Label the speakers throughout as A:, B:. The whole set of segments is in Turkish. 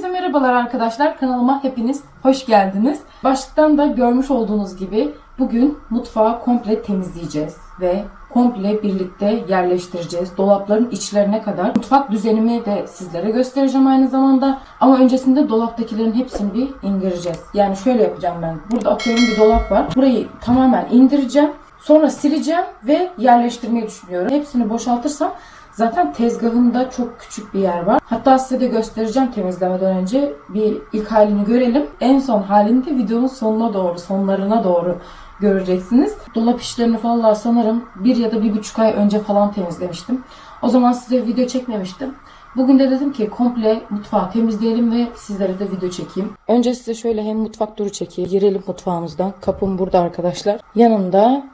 A: Herkese merhabalar arkadaşlar. Kanalıma hepiniz hoş geldiniz. Başlıktan da görmüş olduğunuz gibi bugün mutfağı komple temizleyeceğiz ve komple birlikte yerleştireceğiz. Dolapların içlerine kadar. Mutfak düzenimi de sizlere göstereceğim aynı zamanda. Ama öncesinde dolaptakilerin hepsini bir indireceğiz. Yani şöyle yapacağım ben. Burada atıyorum bir dolap var. Burayı tamamen indireceğim. Sonra sileceğim ve yerleştirmeyi düşünüyorum. Hepsini boşaltırsam Zaten tezgahımda çok küçük bir yer var. Hatta size de göstereceğim temizlemeden önce. Bir ilk halini görelim. En son halini de videonun sonuna doğru, sonlarına doğru göreceksiniz. Dolap işlerini falan sanırım bir ya da bir buçuk ay önce falan temizlemiştim. O zaman size video çekmemiştim. Bugün de dedim ki komple mutfağı temizleyelim ve sizlere de video çekeyim. Önce size şöyle hem mutfak turu çekeyim. Girelim mutfağımızdan. Kapım burada arkadaşlar. Yanında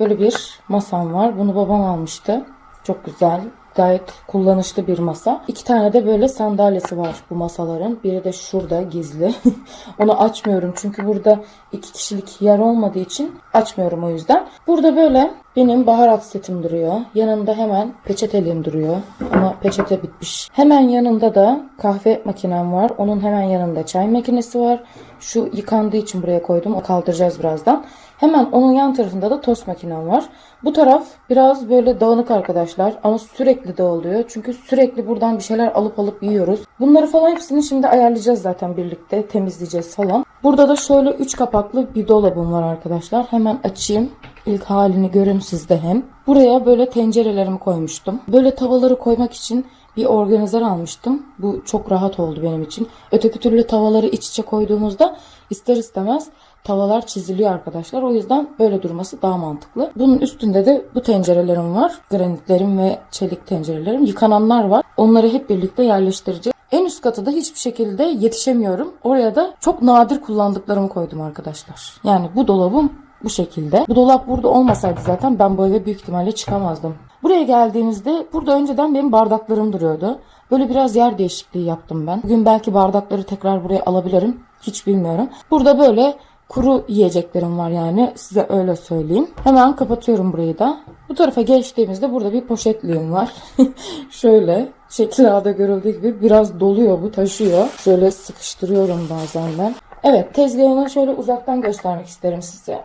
A: böyle bir masam var. Bunu babam almıştı. Çok güzel. Gayet kullanışlı bir masa. İki tane de böyle sandalyesi var bu masaların. Biri de şurada gizli. Onu açmıyorum çünkü burada iki kişilik yer olmadığı için açmıyorum o yüzden. Burada böyle benim baharat setim duruyor. Yanında hemen peçeteliğim duruyor. Ama peçete bitmiş. Hemen yanında da kahve makinem var. Onun hemen yanında çay makinesi var. Şu yıkandığı için buraya koydum. O kaldıracağız birazdan. Hemen onun yan tarafında da tost makinem var. Bu taraf biraz böyle dağınık arkadaşlar ama sürekli dağılıyor. Çünkü sürekli buradan bir şeyler alıp alıp yiyoruz. Bunları falan hepsini şimdi ayarlayacağız zaten birlikte temizleyeceğiz falan. Burada da şöyle 3 kapaklı bir dolabım var arkadaşlar. Hemen açayım. İlk halini görün siz de hem. Buraya böyle tencerelerimi koymuştum. Böyle tavaları koymak için bir organizer almıştım. Bu çok rahat oldu benim için. Öteki türlü tavaları iç içe koyduğumuzda ister istemez tavalar çiziliyor arkadaşlar. O yüzden böyle durması daha mantıklı. Bunun üstünde de bu tencerelerim var. Granitlerim ve çelik tencerelerim. Yıkananlar var. Onları hep birlikte yerleştireceğiz. En üst katıda hiçbir şekilde yetişemiyorum. Oraya da çok nadir kullandıklarımı koydum arkadaşlar. Yani bu dolabım bu şekilde. Bu dolap burada olmasaydı zaten ben bu eve büyük ihtimalle çıkamazdım. Buraya geldiğimizde burada önceden benim bardaklarım duruyordu. Böyle biraz yer değişikliği yaptım ben. Bugün belki bardakları tekrar buraya alabilirim. Hiç bilmiyorum. Burada böyle kuru yiyeceklerim var yani size öyle söyleyeyim. Hemen kapatıyorum burayı da. Bu tarafa geçtiğimizde burada bir poşetliğim var. Şöyle şekil ağda görüldüğü gibi biraz doluyor bu taşıyor. Şöyle sıkıştırıyorum bazen ben. Evet tezgahını şöyle uzaktan göstermek isterim size.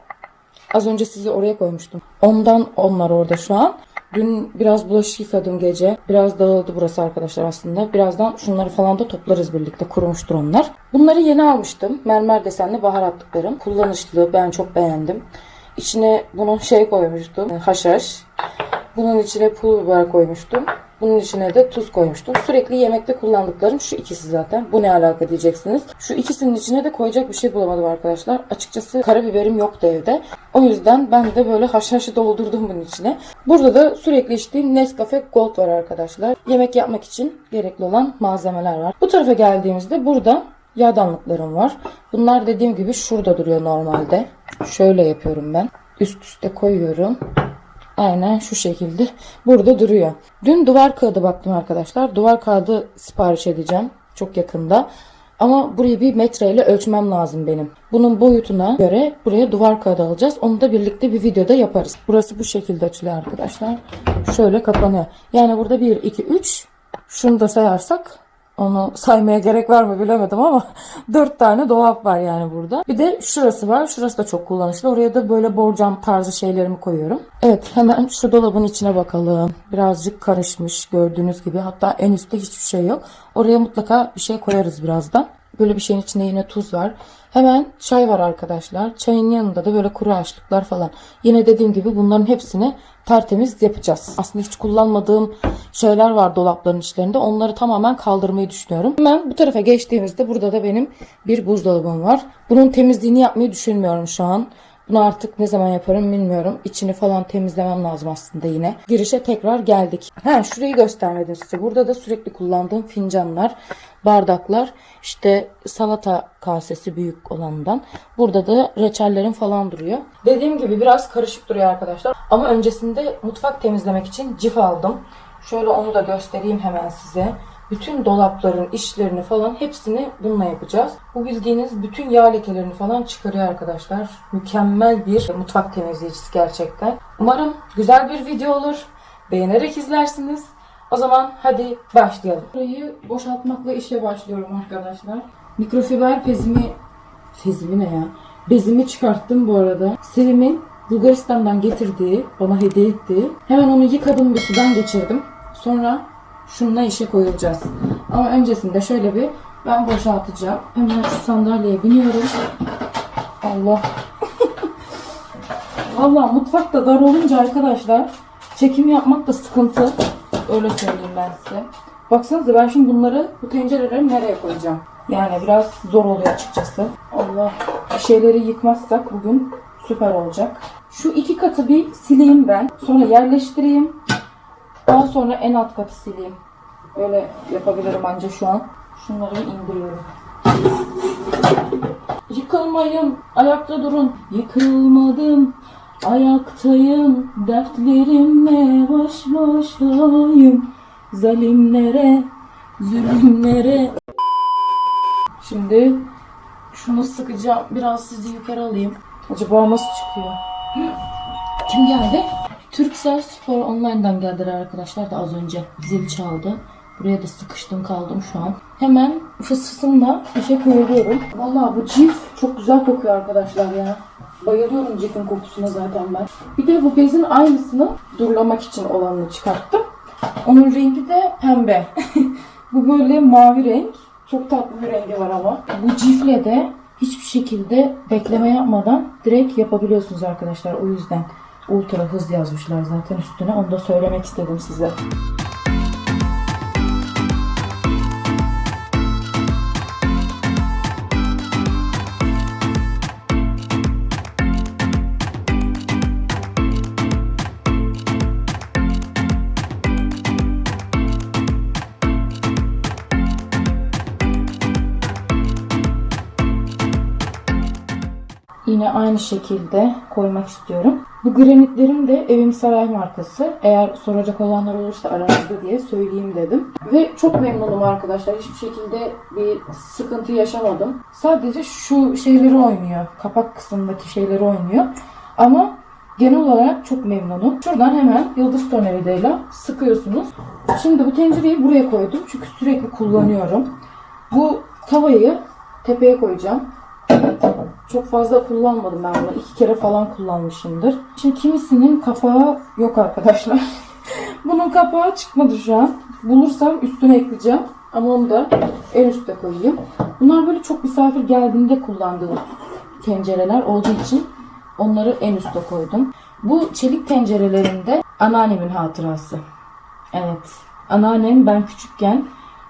A: Az önce sizi oraya koymuştum. Ondan onlar orada şu an. Dün biraz bulaşık yıkadım gece. Biraz dağıldı burası arkadaşlar aslında. Birazdan şunları falan da toplarız birlikte. Kurumuştur onlar. Bunları yeni almıştım. Mermer desenli baharatlıklarım. Kullanışlı. Ben çok beğendim. İçine bunun şey koymuştum. Haşhaş. Bunun içine pul biber koymuştum. Bunun içine de tuz koymuştum. Sürekli yemekte kullandıklarım şu ikisi zaten. Bu ne alaka diyeceksiniz. Şu ikisinin içine de koyacak bir şey bulamadım arkadaşlar. Açıkçası karabiberim yoktu evde. O yüzden ben de böyle haşhaşı doldurdum bunun içine. Burada da sürekli içtiğim Nescafe Gold var arkadaşlar. Yemek yapmak için gerekli olan malzemeler var. Bu tarafa geldiğimizde burada yağdanlıklarım var. Bunlar dediğim gibi şurada duruyor normalde. Şöyle yapıyorum ben. Üst üste koyuyorum. Aynen şu şekilde burada duruyor. Dün duvar kağıdı baktım arkadaşlar. Duvar kağıdı sipariş edeceğim çok yakında. Ama burayı bir metreyle ölçmem lazım benim. Bunun boyutuna göre buraya duvar kağıdı alacağız. Onu da birlikte bir videoda yaparız. Burası bu şekilde açılıyor arkadaşlar. Şöyle kapanıyor. Yani burada 1, 2, 3. Şunu da sayarsak onu saymaya gerek var mı bilemedim ama dört tane dolap var yani burada. Bir de şurası var. Şurası da çok kullanışlı. Oraya da böyle borcam tarzı şeylerimi koyuyorum. Evet hemen şu dolabın içine bakalım. Birazcık karışmış gördüğünüz gibi. Hatta en üstte hiçbir şey yok. Oraya mutlaka bir şey koyarız birazdan. Böyle bir şeyin içinde yine tuz var. Hemen çay var arkadaşlar. Çayın yanında da böyle kuru açlıklar falan. Yine dediğim gibi bunların hepsini tertemiz yapacağız. Aslında hiç kullanmadığım şeyler var dolapların içlerinde. Onları tamamen kaldırmayı düşünüyorum. Hemen bu tarafa geçtiğimizde burada da benim bir buzdolabım var. Bunun temizliğini yapmayı düşünmüyorum şu an. Bunu artık ne zaman yaparım bilmiyorum. İçini falan temizlemem lazım aslında yine. Girişe tekrar geldik. Ha şurayı göstermedim size. Burada da sürekli kullandığım fincanlar, bardaklar, işte salata kasesi büyük olanından. Burada da reçellerim falan duruyor. Dediğim gibi biraz karışık duruyor arkadaşlar. Ama öncesinde mutfak temizlemek için cif aldım. Şöyle onu da göstereyim hemen size. Bütün dolapların işlerini falan hepsini bununla yapacağız. Bu bildiğiniz bütün yağ lekelerini falan çıkarıyor arkadaşlar. Mükemmel bir mutfak temizleyicisi gerçekten. Umarım güzel bir video olur. Beğenerek izlersiniz. O zaman hadi başlayalım. Burayı boşaltmakla işe başlıyorum arkadaşlar. Mikrofiber bezimi... Bezimi ne ya? Bezimi çıkarttım bu arada. Sevim'in Bulgaristan'dan getirdiği, bana hediye ettiği. Hemen onu yıkadım bir sudan geçirdim. Sonra şununla işe koyulacağız. Ama öncesinde şöyle bir ben boşaltacağım. Hemen şu sandalyeye biniyorum. Allah. Valla mutfak da dar olunca arkadaşlar çekim yapmak da sıkıntı. Öyle söyleyeyim ben size. Baksanıza ben şimdi bunları bu tencereleri nereye koyacağım? Yani biraz zor oluyor açıkçası. Allah. Bir şeyleri yıkmazsak bugün süper olacak. Şu iki katı bir sileyim ben. Sonra yerleştireyim. Daha sonra en alt katı sileyim. Öyle yapabilirim anca şu an. Şunları indiriyorum. Yıkılmayın, ayakta durun. Yıkılmadım, ayaktayım. Dertlerimle baş başayım. Zalimlere, zulümlere. Şimdi şunu sıkacağım. Biraz sizi yukarı alayım. Acaba nasıl çıkıyor? Kim geldi? Türksel Spor Online'dan geldiler arkadaşlar da az önce. Zil çaldı. Buraya da sıkıştım kaldım şu an. Hemen fısfısımla işe koyuyorum. Vallahi bu cif çok güzel kokuyor arkadaşlar ya. Bayılıyorum cifin kokusuna zaten ben. Bir de bu bezin aynısını durulamak için olanını çıkarttım. Onun rengi de pembe. bu böyle mavi renk. Çok tatlı bir rengi var ama. Bu cifle de hiçbir şekilde bekleme yapmadan direkt yapabiliyorsunuz arkadaşlar. O yüzden ultra hız yazmışlar zaten üstüne. Onu da söylemek istedim size. Yine aynı şekilde koymak istiyorum. Bu granitlerim de Evim Saray markası. Eğer soracak olanlar olursa aranızda diye söyleyeyim dedim. Ve çok memnunum arkadaşlar. Hiçbir şekilde bir sıkıntı yaşamadım. Sadece şu şeyleri oynuyor. Kapak kısmındaki şeyleri oynuyor. Ama genel olarak çok memnunum. Şuradan hemen yıldız tornavidayla sıkıyorsunuz. Şimdi bu tencereyi buraya koydum. Çünkü sürekli kullanıyorum. Bu tavayı tepeye koyacağım. Çok fazla kullanmadım ben bunu. İki kere falan kullanmışımdır. Şimdi kimisinin kapağı yok arkadaşlar. Bunun kapağı çıkmadı şu an. Bulursam üstüne ekleyeceğim. Ama onu da en üste koyayım. Bunlar böyle çok misafir geldiğinde kullandığım tencereler olduğu için onları en üste koydum. Bu çelik tencerelerinde anneannemin hatırası. Evet. Anneannem ben küçükken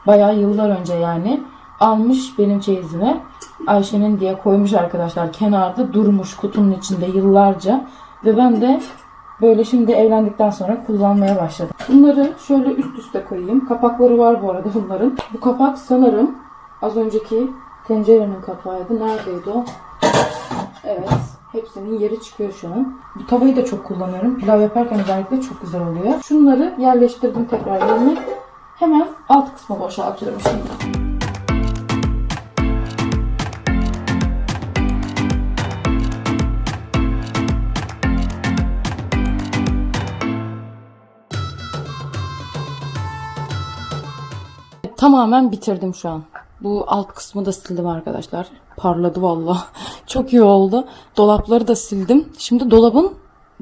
A: bayağı yıllar önce yani almış benim çeyizime. Ayşe'nin diye koymuş arkadaşlar. Kenarda durmuş kutunun içinde yıllarca. Ve ben de böyle şimdi evlendikten sonra kullanmaya başladım. Bunları şöyle üst üste koyayım. Kapakları var bu arada bunların. Bu kapak sanırım az önceki tencerenin kapağıydı. Neredeydi o? Evet. Hepsinin yeri çıkıyor şu an. Bu tavayı da çok kullanıyorum. Pilav yaparken özellikle çok güzel oluyor. Şunları yerleştirdim tekrar yerine. Hemen alt kısmı boşaltıyorum şimdi. Tamamen bitirdim şu an. Bu alt kısmı da sildim arkadaşlar. Parladı valla. Çok iyi oldu. Dolapları da sildim. Şimdi dolabın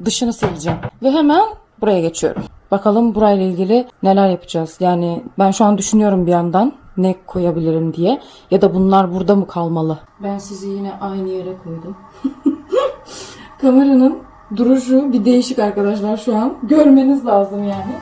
A: dışını sileceğim. Ve hemen buraya geçiyorum. Bakalım burayla ilgili neler yapacağız. Yani ben şu an düşünüyorum bir yandan ne koyabilirim diye. Ya da bunlar burada mı kalmalı? Ben sizi yine aynı yere koydum. Kameranın duruşu bir değişik arkadaşlar şu an. Görmeniz lazım yani.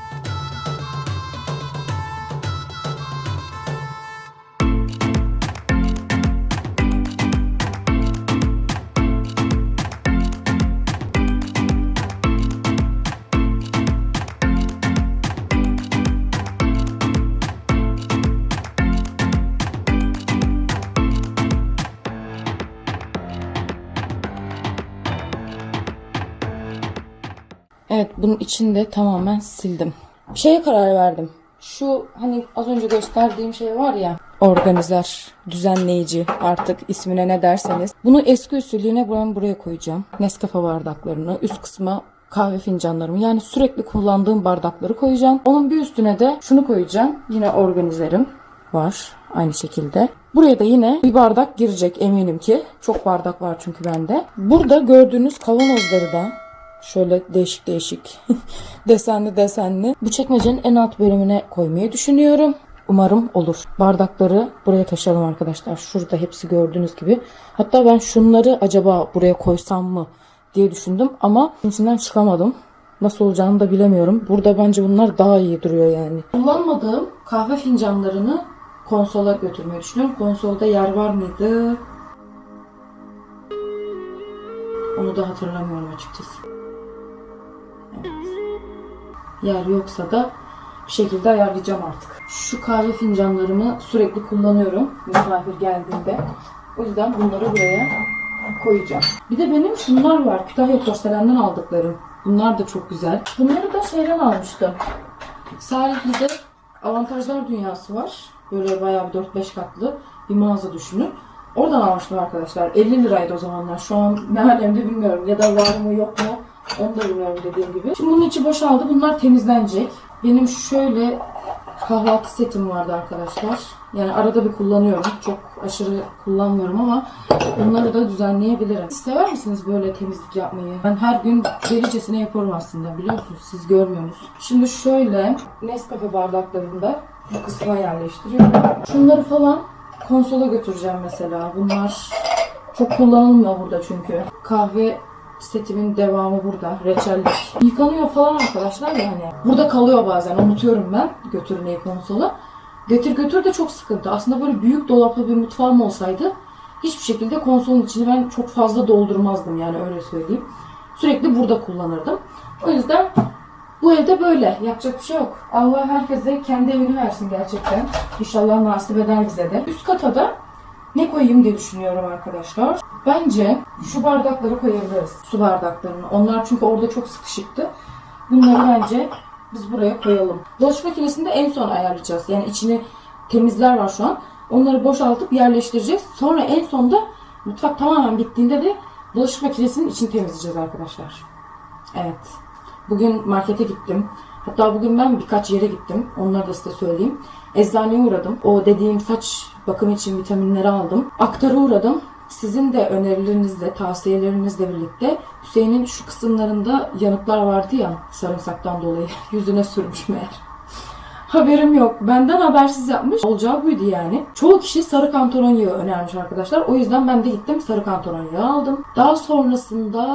A: İçinde tamamen sildim. Şeye karar verdim. Şu hani az önce gösterdiğim şey var ya organizer, düzenleyici artık ismine ne derseniz. Bunu eski usulüne ben buraya koyacağım. Nescafe bardaklarını üst kısma kahve fincanlarımı yani sürekli kullandığım bardakları koyacağım. Onun bir üstüne de şunu koyacağım. Yine organizerim var aynı şekilde. Buraya da yine bir bardak girecek eminim ki. Çok bardak var çünkü bende. Burada gördüğünüz kavanozları da şöyle değişik değişik desenli desenli bu çekmecenin en alt bölümüne koymayı düşünüyorum. Umarım olur. Bardakları buraya taşıyalım arkadaşlar. Şurada hepsi gördüğünüz gibi. Hatta ben şunları acaba buraya koysam mı diye düşündüm ama içinden çıkamadım. Nasıl olacağını da bilemiyorum. Burada bence bunlar daha iyi duruyor yani. Kullanmadığım kahve fincanlarını konsola götürmeyi düşünüyorum. Konsolda yer var mıydı? Onu da hatırlamıyorum açıkçası. Yer yoksa da bir şekilde ayarlayacağım artık. Şu kahve fincanlarımı sürekli kullanıyorum misafir geldiğinde. O yüzden bunları buraya koyacağım. Bir de benim şunlar var. Kütahya Porselen'den aldıklarım. Bunlar da çok güzel. Bunları da şeyden almıştım. Salihli'de Avantajlar Dünyası var. Böyle bayağı bir 4-5 katlı bir mağaza düşünün. Oradan almıştım arkadaşlar. 50 liraydı o zamanlar. Şu an ne alemde bilmiyorum. Ya da var mı yok mu onu da bilmiyorum dediğim gibi. Şimdi bunun içi boşaldı. Bunlar temizlenecek. Benim şöyle kahvaltı setim vardı arkadaşlar. Yani arada bir kullanıyorum. Çok aşırı kullanmıyorum ama bunları da düzenleyebilirim. Siz sever misiniz böyle temizlik yapmayı? Ben her gün delicesine yaparım aslında biliyor musunuz? Siz görmüyorsunuz. Şimdi şöyle Nescafe bardaklarında bu kısma yerleştiriyorum. Şunları falan konsola götüreceğim mesela. Bunlar çok kullanılmıyor burada çünkü. Kahve setimin devamı burada. Reçellik. Yıkanıyor falan arkadaşlar yani. Burada kalıyor bazen. Unutuyorum ben götürmeyi konsola. Getir götür de çok sıkıntı. Aslında böyle büyük dolaplı bir mutfağım olsaydı hiçbir şekilde konsolun içini ben çok fazla doldurmazdım yani öyle söyleyeyim. Sürekli burada kullanırdım. O yüzden bu evde böyle. Yapacak bir şey yok. Allah herkese kendi evini versin gerçekten. İnşallah nasip eder bize de. Üst kata da ne koyayım diye düşünüyorum arkadaşlar. Bence şu bardakları koyabiliriz. Su bardaklarını. Onlar çünkü orada çok sıkışıktı. Bunları bence biz buraya koyalım. Bulaşık makinesini de en son ayarlayacağız. Yani içini temizler var şu an. Onları boşaltıp yerleştireceğiz. Sonra en sonda mutfak tamamen bittiğinde de bulaşık makinesinin içini temizleyeceğiz arkadaşlar. Evet. Bugün markete gittim. Hatta bugün ben birkaç yere gittim. Onları da size söyleyeyim. Eczaneye uğradım. O dediğim saç bakım için vitaminleri aldım. Aktara uğradım. Sizin de önerilerinizle, tavsiyelerinizle birlikte Hüseyin'in şu kısımlarında yanıklar vardı ya sarımsaktan dolayı. Yüzüne sürmüş meğer. Haberim yok. Benden habersiz yapmış. Olacağı buydu yani. Çoğu kişi sarı kantaron yağı önermiş arkadaşlar. O yüzden ben de gittim sarı kantaron yağı aldım. Daha sonrasında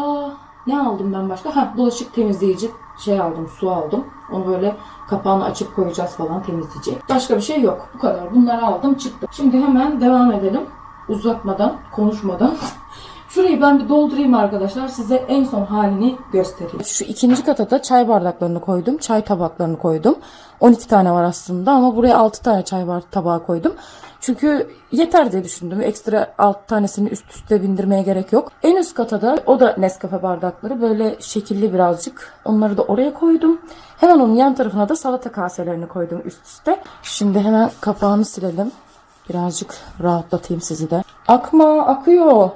A: ne aldım ben başka? Ha bulaşık temizleyici şey aldım, su aldım. Onu böyle kapağını açıp koyacağız falan temizleyecek. Başka bir şey yok. Bu kadar. Bunları aldım çıktım. Şimdi hemen devam edelim. Uzatmadan, konuşmadan. Şurayı ben bir doldurayım arkadaşlar. Size en son halini göstereyim. Şu ikinci kata da çay bardaklarını koydum. Çay tabaklarını koydum. 12 tane var aslında ama buraya 6 tane çay tabağı koydum. Çünkü yeter diye düşündüm. Ekstra 6 tanesini üst üste bindirmeye gerek yok. En üst kata da o da Nescafe bardakları. Böyle şekilli birazcık. Onları da oraya koydum. Hemen onun yan tarafına da salata kaselerini koydum üst üste. Şimdi hemen kapağını silelim. Birazcık rahatlatayım sizi de. Akma akıyor.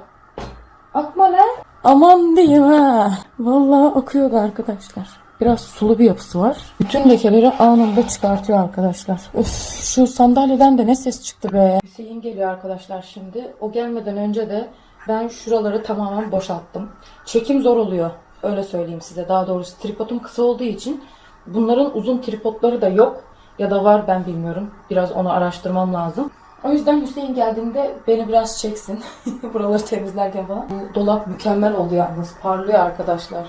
A: Akma lan. Aman diyeyim ha. Vallahi akıyordu arkadaşlar. Biraz sulu bir yapısı var. Bütün lekeleri anında çıkartıyor arkadaşlar. Öf, şu sandalyeden de ne ses çıktı be. Hüseyin geliyor arkadaşlar şimdi. O gelmeden önce de ben şuraları tamamen boşalttım. Çekim zor oluyor. Öyle söyleyeyim size. Daha doğrusu tripodum kısa olduğu için bunların uzun tripodları da yok. Ya da var ben bilmiyorum. Biraz onu araştırmam lazım. O yüzden Hüseyin geldiğinde beni biraz çeksin. Buraları temizlerken falan. Bu dolap mükemmel oldu yalnız. Parlıyor arkadaşlar.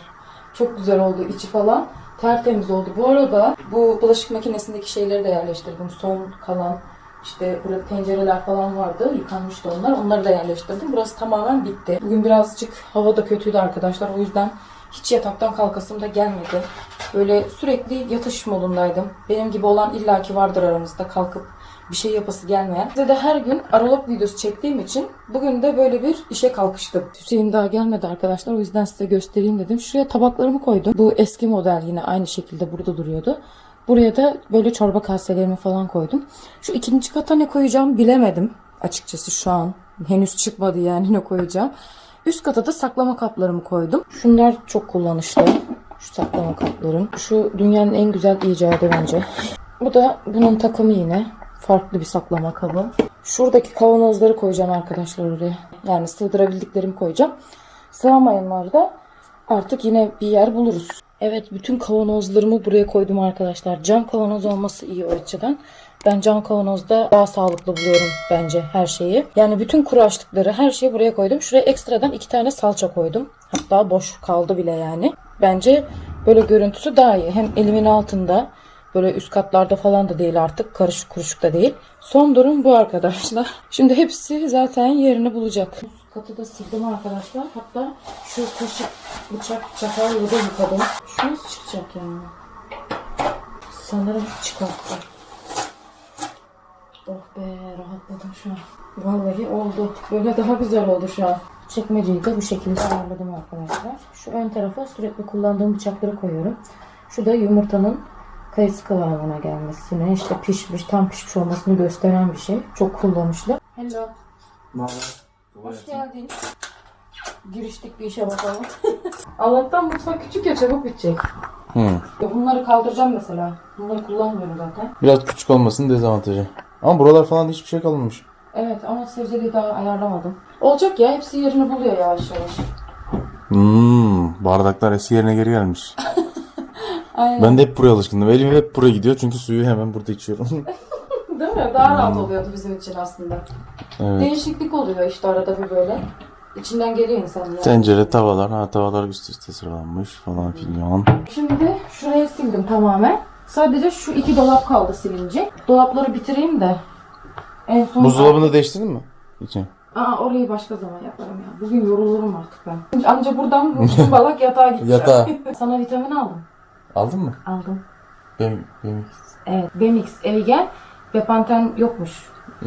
A: Çok güzel oldu içi falan. Tertemiz oldu. Bu arada bu bulaşık makinesindeki şeyleri de yerleştirdim. Son kalan işte burada tencereler falan vardı. Yıkanmıştı onlar. Onları da yerleştirdim. Burası tamamen bitti. Bugün birazcık hava da kötüydü arkadaşlar. O yüzden hiç yataktan kalkasım da gelmedi. Böyle sürekli yatış modundaydım. Benim gibi olan illaki vardır aramızda kalkıp bir şey yapası gelmeyen. Size de her gün aralog videosu çektiğim için bugün de böyle bir işe kalkıştım. Hüseyin daha gelmedi arkadaşlar. O yüzden size göstereyim dedim. Şuraya tabaklarımı koydum. Bu eski model yine aynı şekilde burada duruyordu. Buraya da böyle çorba kaselerimi falan koydum. Şu ikinci kata ne koyacağım bilemedim açıkçası şu an. Henüz çıkmadı yani ne koyacağım. Üst kata da saklama kaplarımı koydum. Şunlar çok kullanışlı. Şu saklama kaplarım. Şu dünyanın en güzel icadı bence. Bu da bunun takımı yine. Farklı bir saklama kabı. Şuradaki kavanozları koyacağım arkadaşlar oraya. Yani sığdırabildiklerimi koyacağım. Sığamayanlar da artık yine bir yer buluruz. Evet bütün kavanozlarımı buraya koydum arkadaşlar. Cam kavanoz olması iyi o açıdan. Ben cam kavanozda daha sağlıklı buluyorum bence her şeyi. Yani bütün kuru her şeyi buraya koydum. Şuraya ekstradan iki tane salça koydum. Hatta boş kaldı bile yani. Bence böyle görüntüsü daha iyi. Hem elimin altında böyle üst katlarda falan da değil artık. Karışık kuruşuk da değil. Son durum bu arkadaşlar. Şimdi hepsi zaten yerini bulacak. Üst katı da sildim arkadaşlar. Hatta şu kaşık, bıçak, çatalla da yıkadım. Şu nasıl çıkacak yani? Sanırım çıkarttı. Oh be rahatladım şu an. Vallahi oldu. Böyle daha güzel oldu şu an. Çekmeceyi de bu şekilde ayarladım arkadaşlar. Şu ön tarafa sürekli kullandığım bıçakları koyuyorum. Şu da yumurtanın kayısı kıvamına gelmesini, işte pişmiş, tam pişmiş olmasını gösteren bir şey. Çok kullanışlı. Hello. Hoş geldin. Giriştik bir işe bakalım. Allah'tan mutfak küçük ya çabuk bitecek.
B: Hı.
A: Ya Bunları kaldıracağım mesela. Bunları kullanmıyorum zaten.
B: Biraz küçük olmasının dezavantajı. Ama buralar falan hiçbir şey kalmamış.
A: Evet ama sebzeliği daha ayarlamadım. Olacak ya hepsi yerini buluyor yavaş yavaş.
B: Hmm, bardaklar eski yerine geri gelmiş.
A: Aynen.
B: Ben de hep buraya alışkındım. Elim hep buraya gidiyor çünkü suyu hemen burada içiyorum.
A: Değil mi? Daha rahat oluyordu bizim için aslında.
B: evet.
A: Değişiklik oluyor işte arada bir böyle. İçinden geliyor insan ya.
B: Tencere, tavalar. Ha tavalar üst üste sıralanmış falan filan.
A: Şimdi şurayı sildim tamamen. Sadece şu iki dolap kaldı silince. Dolapları bitireyim de. En son...
B: Buzdolabını değiştirdin mi? İçine.
A: Aa orayı başka zaman yaparım ya. Bugün yorulurum artık ben. Anca buradan balak yatağa gideceğim.
B: Yatağa.
A: Sana vitamin aldım.
B: Aldın mı?
A: Aldım.
B: Benim, benim.
A: Evet. Bemix Evigen Bepanten yokmuş.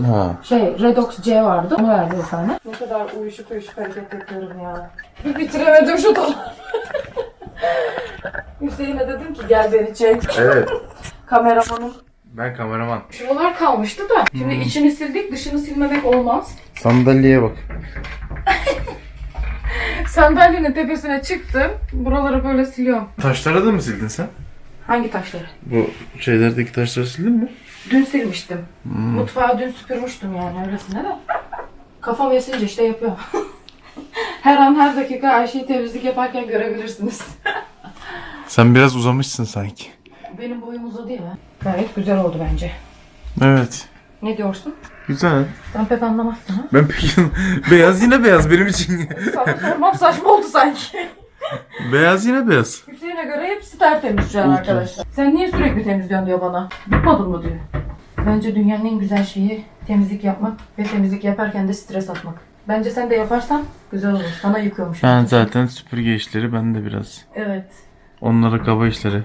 B: Ha.
A: Şey Redox C vardı. Onu verdi bir tane. Ne kadar uyuşuk uyuşuk hareket yapıyorum ya. Bir bitiremedim şu dolabı. Hüseyin'e dedim ki gel beni çek.
B: Evet.
A: Kameramanım.
B: Ben kameraman.
A: Şuralar kalmıştı da. Şimdi içini sildik dışını silmemek olmaz.
B: Sandalyeye bak.
A: Sandalyenin tepesine çıktım. Buraları böyle siliyorum.
B: Taşları da mı sildin sen?
A: Hangi taşları?
B: Bu şeylerdeki taşları sildin mi?
A: Dün silmiştim. Mutfağı dün süpürmüştüm yani öylesine de. Kafam esince işte yapıyorum. her an her dakika Ayşe'yi temizlik yaparken görebilirsiniz.
B: Sen biraz uzamışsın sanki.
A: Benim boyum uzadı ya. Gayet güzel oldu bence.
B: Evet.
A: Ne diyorsun?
B: Güzel.
A: Sen pek anlamazsın ha?
B: Ben peki beyaz yine beyaz benim için.
A: Sana sormam saçma oldu sanki.
B: beyaz yine beyaz.
A: Hüseyin'e göre hepsi tertemiz şu an arkadaşlar. Sen niye sürekli temizliyorsun diyor bana. Bıkmadın mı diyor. Bence dünyanın en güzel şeyi temizlik yapmak ve temizlik yaparken de stres atmak. Bence sen de yaparsan güzel olur. Sana yıkıyormuş.
B: Ben zaten süpürge işleri ben de biraz.
A: Evet.
B: Onlara kaba işleri.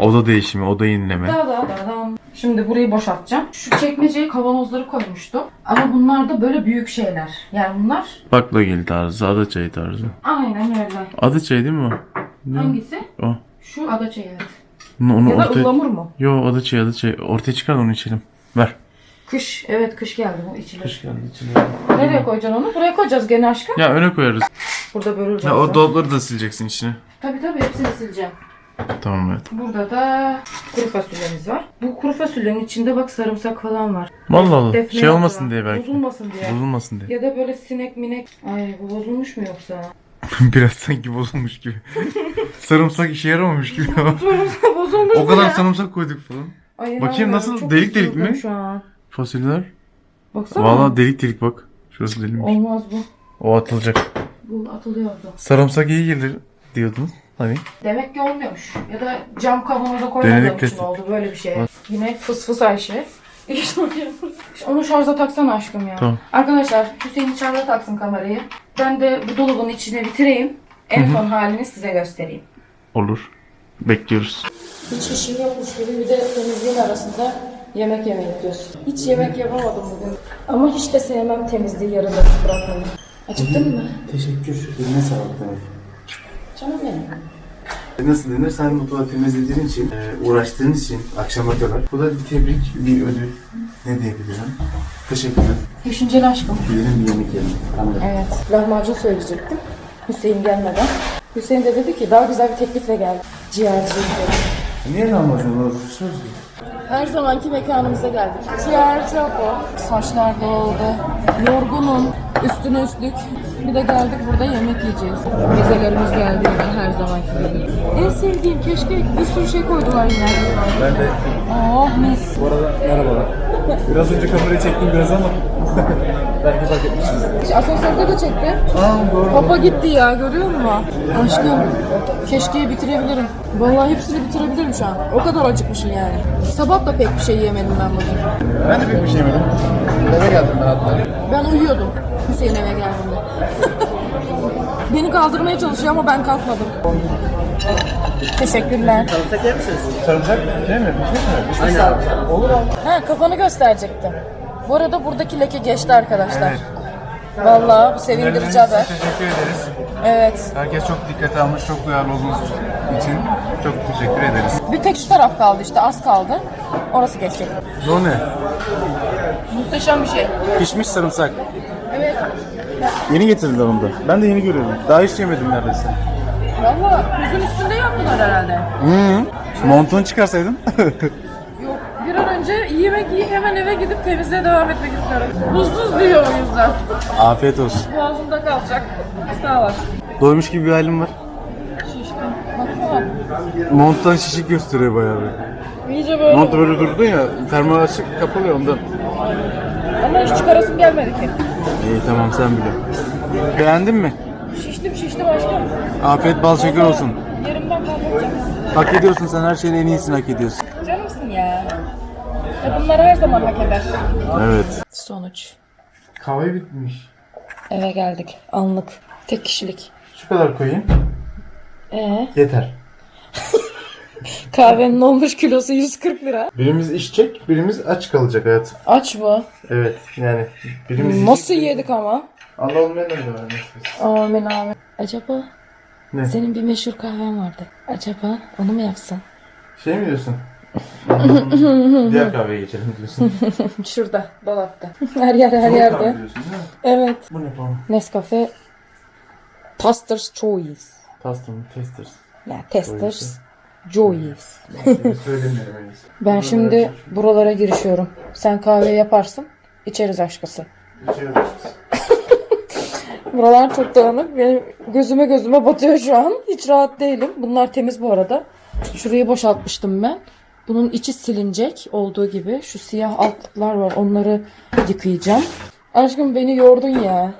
B: Oda değişimi, oda yenileme.
A: Da da da dam. Şimdi burayı boşaltacağım. Şu çekmeceye kavanozları koymuştum. Ama bunlar da böyle büyük şeyler. Yani bunlar
B: Baklagil tarzı, ada çayı tarzı.
A: aynen öyle.
B: Ada çayı değil mi o? Ne?
A: Hangisi?
B: O.
A: Şu ada çayı evet.
B: Onu, onu
A: Ya da
B: ortaya...
A: ıhlamur mu?
B: Yo ada çayı, ada çayı. Ortaya çıkar da onu içelim. Ver.
A: Kış. Evet kış geldi bu içilir.
B: geldi içelim.
A: Nereye koyacaksın onu? Buraya koyacağız gene aşkım.
B: Ya öne koyarız.
A: Burada böleceğiz.
B: Ya o dolapları da sileceksin içine.
A: Tabii tabii hepsini sileceğim.
B: Tamam evet.
A: Burada da kuru fasulyemiz var. Bu kuru fasulyenin içinde bak sarımsak falan var.
B: Vallahi Allah.
A: Defne
B: Şey olmasın diye belki.
A: Bozulmasın diye.
B: Bozulmasın diye.
A: Ya da böyle sinek minek. Ay bu bozulmuş mu yoksa?
B: Biraz sanki bozulmuş gibi. Sarımsak işe yaramamış gibi ama.
A: bozulmuş
B: o kadar
A: ya?
B: sarımsak koyduk falan.
A: Ay,
B: Bakayım nasıl? Delik delik mi?
A: Şu an.
B: Fasulyeler.
A: Baksana.
B: Vallahi delik delik bak. Şurası delikmiş.
A: Olmaz bu.
B: O atılacak.
A: Bu atılıyordu.
B: Sarımsak iyi gelir diyordun. Hani?
A: Demek ki olmuyormuş. Ya da cam kavanoza koymadığım
B: Denedik,
A: için
B: testik.
A: oldu böyle bir şey. Yine fıs fıs Ayşe. Onu şarja taksana aşkım ya.
B: Tamam.
A: Arkadaşlar Hüseyin şarja taksın kamerayı. Ben de bu dolabın içine bitireyim. En son halini size göstereyim.
B: Olur. Bekliyoruz.
A: Hiç işim yokmuş gibi bir de temizliğin arasında yemek yemeyi yapıyorsun. Hiç yemek yapamadım bugün. Ama hiç de sevmem temizliği yarıda bırakmayı. Acıktın mı?
B: Teşekkür. Eline sağlık demek.
A: Canım benim.
B: Nasıl denir? Sen mutfağı temizlediğin için, e, uğraştığın için akşama kadar. Bu da bir tebrik, bir ödül. Ne diyebilirim? Teşekkürler.
A: Düşünceli aşkım.
B: Gidelim bir yemek yiyelim. Tamam.
A: Evet. Lahmacun söyleyecektim. Hüseyin gelmeden. Hüseyin de dedi ki daha güzel bir teklifle geldi. Ciğerci.
B: Niye lahmacun olur?
A: Her zamanki mekanımıza geldik. Ciğer Chapo. Saçlar dağıldı. Yorgunum. Üstüne üstlük. Bir de geldik burada yemek yiyeceğiz. Mezelerimiz geldi yine her zamanki gibi. En sevdiğim keşke bir sürü şey koydular yine.
B: Ben de
A: Oh mis.
B: bu arada merhabalar. Biraz önce kamerayı çektim biraz ama belki fark etmişsiniz.
A: Asansörde de çekti.
B: Aa doğru.
A: Papa gitti ya görüyor musun? Aşkım keşke bitirebilirim. Vallahi hepsini bitirebilirim şu an. O kadar acıkmışım yani. Sabah da pek bir şey yemedim ben bugün.
B: Ben de pek bir şey yemedim. Eve geldim ben hatta.
A: Ben uyuyordum Hüseyin eve geldiğinde. Beni kaldırmaya çalışıyor ama ben kalkmadım. Teşekkürler.
B: Sarımsak değil mi? Pişmiş mi? Aynen. Olur abi.
A: Ha kafanı gösterecektim. Bu arada buradaki leke geçti arkadaşlar. Vallahi bu sevindirici haber.
B: Teşekkür ederiz.
A: Evet.
B: Herkes çok dikkate almış, çok duyarlı olduğunuz için çok teşekkür ederiz.
A: Bir tek şu taraf kaldı işte az kaldı. Orası geçecek.
B: O ne?
A: Muhteşem bir şey.
B: Pişmiş sarımsak.
A: Evet.
B: Yeni getirdiler onu da. Ben de yeni görüyorum. Daha hiç yemedim neredeyse.
A: Valla buzun üstünde yaptılar herhalde.
B: Hı. Montunu çıkarsaydın.
A: Yok bir an önce yemek yiyip hemen eve gidip temizliğe devam etmek istiyorum. Buz buz diyor o yüzden.
B: Afiyet olsun.
A: Boğazımda kalacak. Sağ ol.
B: Doymuş gibi bir halim var.
A: Şiştim. Baksana.
B: Monttan şişik gösteriyor bayağı bir.
A: İyice böyle.
B: Mont böyle durdu ya, fermuar açık kapalı ya ondan.
A: Ama hiç çıkarasım gelmedi ki.
B: İyi tamam sen biliyorsun. Beğendin mi?
A: Şiştim şiştim aşkım.
B: Afiyet bal şeker olsun.
A: Yerimden kalkacağım.
B: Hak ediyorsun sen her şeyin en iyisini hak ediyorsun.
A: Canımsın ya. Ya bunlar her zaman hak eder.
B: Evet.
A: Sonuç.
B: Kahve bitmiş.
A: Eve geldik. Anlık. Tek kişilik.
B: Şu kadar koyayım.
A: Ee,
B: Yeter.
A: kahvenin olmuş kilosu 140 lira.
B: Birimiz içecek, birimiz aç kalacak hayatım.
A: Aç mı?
B: Evet yani birimiz
A: Nasıl yedik ama?
B: Allah olmayan da var.
A: Amin amin. Acaba
B: Ne?
A: senin bir meşhur kahven vardı. Acaba onu mu yapsan?
B: Şey mi diyorsun? Diğer kahveye geçelim diyorsun.
A: Şurada, dolapta. her yer her
B: Soğuk
A: yerde.
B: diyorsun değil mi?
A: Evet.
B: Bu ne falan?
A: Nescafe Tasters Choice.
B: Custom testers.
A: Ya
B: En iyisi.
A: Ben şimdi buralara girişiyorum. Sen kahve yaparsın. içeriz aşkısı.
B: İçeri
A: Buralar çok dağınık. Benim gözüme gözüme batıyor şu an. Hiç rahat değilim. Bunlar temiz bu arada. Şurayı boşaltmıştım ben. Bunun içi silinecek olduğu gibi. Şu siyah altlıklar var. Onları yıkayacağım. Aşkım beni yordun ya.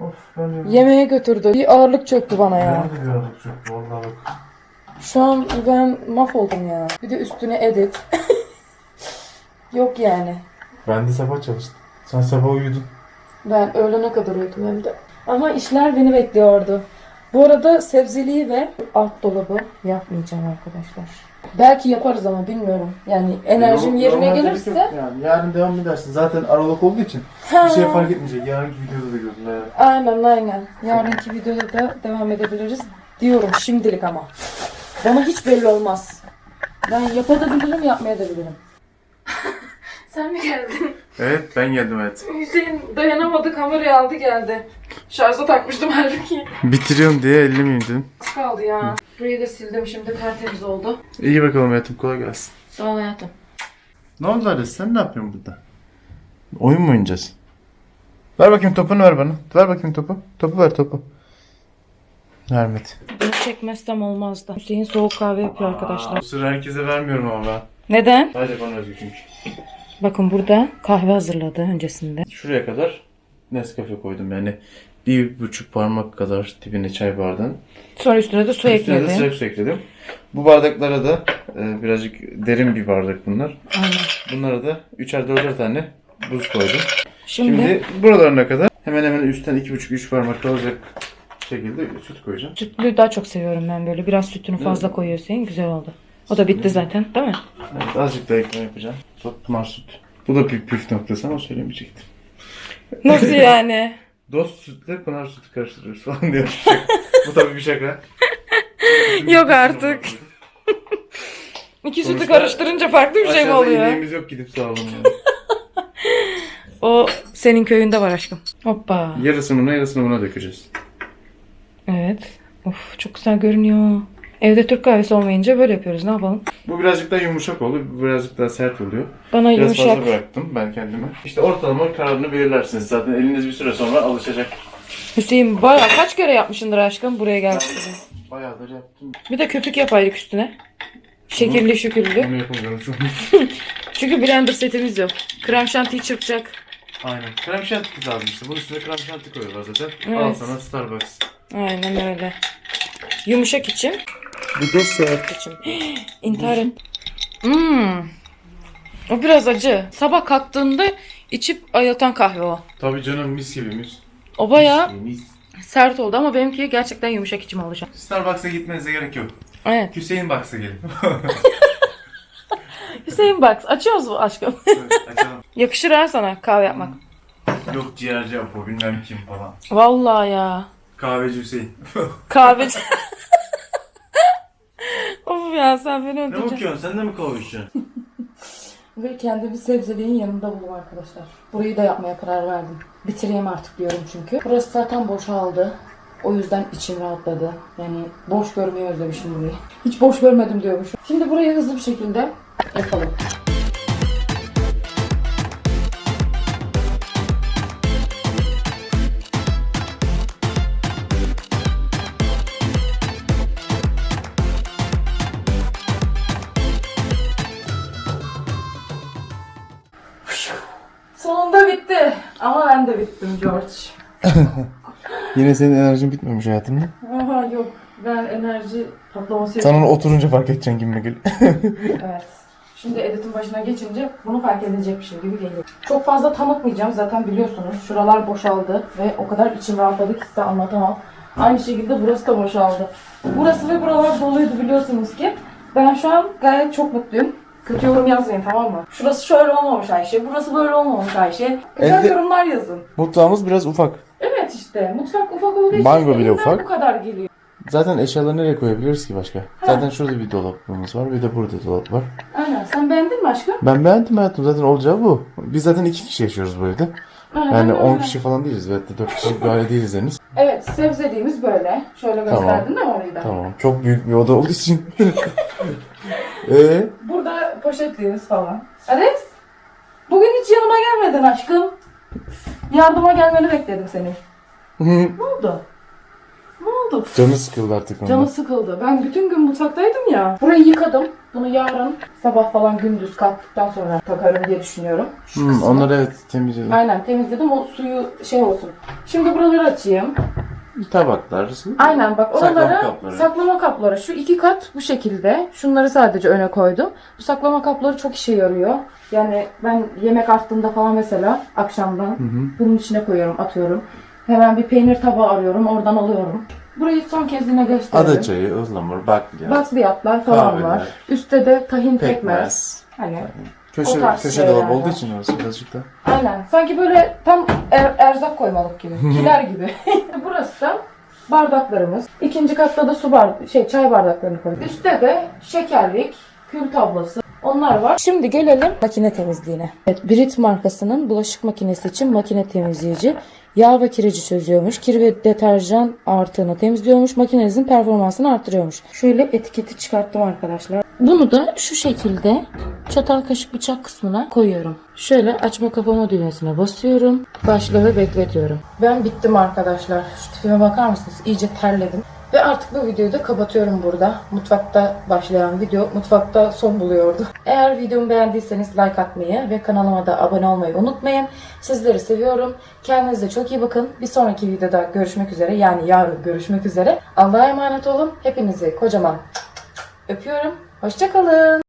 B: Of ben de
A: Yemeğe götürdü. Bir ağırlık çöktü bana ya.
B: Ben de bir aralık çok vallahi bak.
A: Şu an ben mahvoldum ya. Bir de üstüne edit. Yok yani.
B: Ben de sabah çalıştım. Sen sabah uyudun.
A: Ben öğlene kadar uyudum hem de. Ama işler beni bekliyordu. Bu arada sebzeliği ve alt dolabı yapmayacağım arkadaşlar. Belki yaparız ama bilmiyorum. Yani enerjim
B: Yok,
A: yerine
B: normalde
A: gelirse
B: yok Yani yarın devam edersin. Zaten aralık olduğu için
A: Ha.
B: bir şey fark etmeyecek. Yarınki videoda da gördüm. Evet.
A: aynen aynen. Yarınki videoda da devam edebiliriz diyorum şimdilik ama. Bana hiç belli olmaz. Ben yapabilirim yapmayabilirim. Sen mi geldin?
B: Evet ben geldim evet.
A: Hüseyin dayanamadı kamerayı aldı geldi. Şarja takmıştım halbuki.
B: Bitiriyorum diye elli miyim dedim.
A: Az kaldı ya. Burayı da sildim şimdi tertemiz oldu.
B: İyi bakalım hayatım kolay gelsin.
A: Sağ ol hayatım.
B: Ne oldu Ares sen ne yapıyorsun burada? Oyun mu oynayacağız? Ver bakayım topunu ver bana. Ver bakayım topu. Topu ver topu. Vermedi.
A: Çekmezsem olmazdı. Hüseyin soğuk kahve yapıyor arkadaşlar.
B: Bu sıra herkese vermiyorum ama ben.
A: Neden?
B: Sadece bana özgü çünkü.
A: Bakın burada kahve hazırladı öncesinde.
B: Şuraya kadar Nescafe koydum yani. Bir buçuk parmak kadar dibine çay bardağın.
A: Sonra üstüne de su
B: Üstüne de su ekledim. Bu bardaklara da e, birazcık derin bir bardak bunlar.
A: Aynen.
B: Bunlara da üçer dörder tane buz koydum.
A: Şimdi,
B: Şimdi buralarına kadar hemen hemen üstten iki buçuk üç parmak kalacak şekilde süt koyacağım.
A: sütlü daha çok seviyorum ben böyle. Biraz sütünü fazla koyuyor Hüseyin. Güzel oldu. O da bitti zaten değil mi?
B: Evet, azıcık daha ekleme yapacağım. Çok pınar süt. Bu da bir püf noktası ama söylemeyecektim.
A: Nasıl yani?
B: Dost sütle pınar sütü karıştırıyoruz falan. Şaka. Bu tabii bir şaka.
A: Yok artık. İki sütü
B: Sonuçta
A: karıştırınca farklı bir şey mi
B: Aşağıda
A: oluyor?
B: ineğimiz yok gidip yani.
A: O senin köyünde var aşkım. Hoppa.
B: Yarısını buna yarısını buna dökeceğiz.
A: Evet. Of çok güzel görünüyor. Evde Türk kahvesi olmayınca böyle yapıyoruz. Ne yapalım?
B: Bu birazcık daha yumuşak oluyor. Bu birazcık daha sert oluyor.
A: Bana
B: Biraz
A: yumuşak.
B: fazla bıraktım ben kendime. İşte ortalama kararını belirlersiniz. Zaten eliniz bir süre sonra alışacak.
A: Hüseyin bayağı kaç kere yapmışındır aşkım buraya gelmişsin.
B: Bayağıdır yaptım.
A: Bir de köpük yapaydık üstüne. Şekilli şükürlü.
B: Bunu yapamıyorum şu an.
A: Çünkü blender setimiz yok. Krem şantiyi çırpacak.
B: Aynen. Krem şanti lazım işte. Bunun üstüne krem şanti koyuyorlar zaten. Al
A: Evet.
B: sana Starbucks.
A: Aynen öyle. Yumuşak içim.
B: Bir de sert.
A: içim. İntihar et. Hmm. O biraz acı. Sabah kalktığında içip ayıltan kahve o.
B: Tabii canım mis gibi mis.
A: O
B: Mis gibi, mis.
A: sert oldu ama benimki gerçekten yumuşak içim olacak.
B: Starbucks'a gitmenize gerek yok.
A: Evet.
B: Hüseyin Box'a gelin.
A: Hüseyin Box. Açıyoruz mu aşkım?
B: Evet, Açalım.
A: Yakışır ha sana kahve yapmak.
B: Yok ciğerci Apo bilmem kim falan.
A: Vallahi ya.
B: Kahveci Hüseyin.
A: Kahveci. of ya sen beni
B: ne
A: öldüreceksin.
B: bakıyorsun? Sen de mi kahve içeceksin?
A: Ve kendimi sebzeliğin yanında buldum arkadaşlar. Burayı da yapmaya karar verdim. Bitireyim artık diyorum çünkü. Burası zaten boşaldı. O yüzden içim rahatladı. Yani boş görmeyi özlemişim burayı. Hiç boş görmedim diyormuşum. Şimdi burayı hızlı bir şekilde yapalım. Sonunda bitti. Ama ben de bittim George.
B: Yine senin enerjin bitmemiş hayatım mı?
A: Aha yok. Ben enerji patlaması
B: Sen onu oturunca fark edeceksin gibi geliyor.
A: Evet. Şimdi editin başına geçince bunu fark edecekmişim gibi geliyor. Çok fazla tanıtmayacağım zaten biliyorsunuz. Şuralar boşaldı ve o kadar içim rahatladı ki size anlatamam. Aynı şekilde burası da boşaldı. Burası ve buralar doluydu biliyorsunuz ki. Ben şu an gayet çok mutluyum. Kötü yorum yazmayın tamam mı? Şurası şöyle olmamış Ayşe, burası böyle olmamış Ayşe. Güzel
B: Elde-
A: yorumlar yazın.
B: Mutfağımız biraz ufak.
A: Evet işte mutfak ufak olduğu için
B: Bango bile
A: elimden
B: ufak.
A: bu kadar geliyor.
B: Zaten eşyaları nereye koyabiliriz ki başka? Zaten şurada bir dolabımız var bir de burada dolap var.
A: Aynen. Sen beğendin mi aşkım?
B: Ben beğendim hayatım zaten olacağı bu. Biz zaten iki kişi yaşıyoruz bu evde.
A: Aynen
B: Yani
A: öyle.
B: 10 kişi falan değiliz ve de 4 kişilik bir aile değiliz henüz.
A: Evet sebzeliğimiz böyle. Şöyle gösterdin değil mi orayı da?
B: Tamam. Çok büyük bir oda olduğu için. Eee?
A: Burada poşetliğimiz falan. Alex, bugün hiç yanıma gelmedin aşkım. Yardıma gelmeni bekledim seni. Ne oldu? Ne oldu?
B: Canı sıkıldı artık ondan.
A: Canı sıkıldı. Ben bütün gün mutfaktaydım ya. Burayı yıkadım. Bunu yarın sabah falan gündüz kalktıktan sonra takarım diye düşünüyorum. Şu
B: Hmm,
A: kısmı.
B: onları evet temizledim.
A: Aynen temizledim o suyu şey olsun. Şimdi buraları açayım.
B: Tabaklar.
A: Aynen bak
B: Saklama
A: oralara
B: kapları.
A: saklama kapları. Şu iki kat bu şekilde. Şunları sadece öne koydum. Bu saklama kapları çok işe yarıyor. Yani ben yemek arttığında falan mesela akşamdan bunun içine koyuyorum, atıyorum. Hemen bir peynir tabağı arıyorum, oradan alıyorum. Burayı son kez yine göstereyim.
B: Ada çayı, ıhlamur, bakliyat,
A: Bakliyatlar falan
B: Kahveler.
A: var. Üstte de tahin pekmez.
B: pekmez.
A: Hani
B: Köşe,
A: tarz
B: köşe
A: şeyler var.
B: olduğu için orası birazcık da.
A: Aynen. Sanki böyle tam er- erzak koymalık gibi. Kiler gibi. Burası da bardaklarımız. İkinci katta da su bar şey çay bardaklarını koyduk. Üstte de şekerlik, kül tablası. Onlar var. Şimdi gelelim makine temizliğine. Evet, Brit markasının bulaşık makinesi için makine temizleyici. Yağ ve kireci çözüyormuş. Kir ve deterjan artığını temizliyormuş. Makinenizin performansını arttırıyormuş. Şöyle etiketi çıkarttım arkadaşlar. Bunu da şu şekilde çatal kaşık bıçak kısmına koyuyorum. Şöyle açma kapama düğmesine basıyorum. Başla ve bekletiyorum. Ben bittim arkadaşlar. Şu tipime bakar mısınız? İyice terledim. Ve artık bu videoyu da kapatıyorum burada. Mutfakta başlayan video mutfakta son buluyordu. Eğer videomu beğendiyseniz like atmayı ve kanalıma da abone olmayı unutmayın. Sizleri seviyorum. Kendinize çok iyi bakın. Bir sonraki videoda görüşmek üzere. Yani yarın görüşmek üzere. Allah'a emanet olun. Hepinizi kocaman öpüyorum. Hoşçakalın.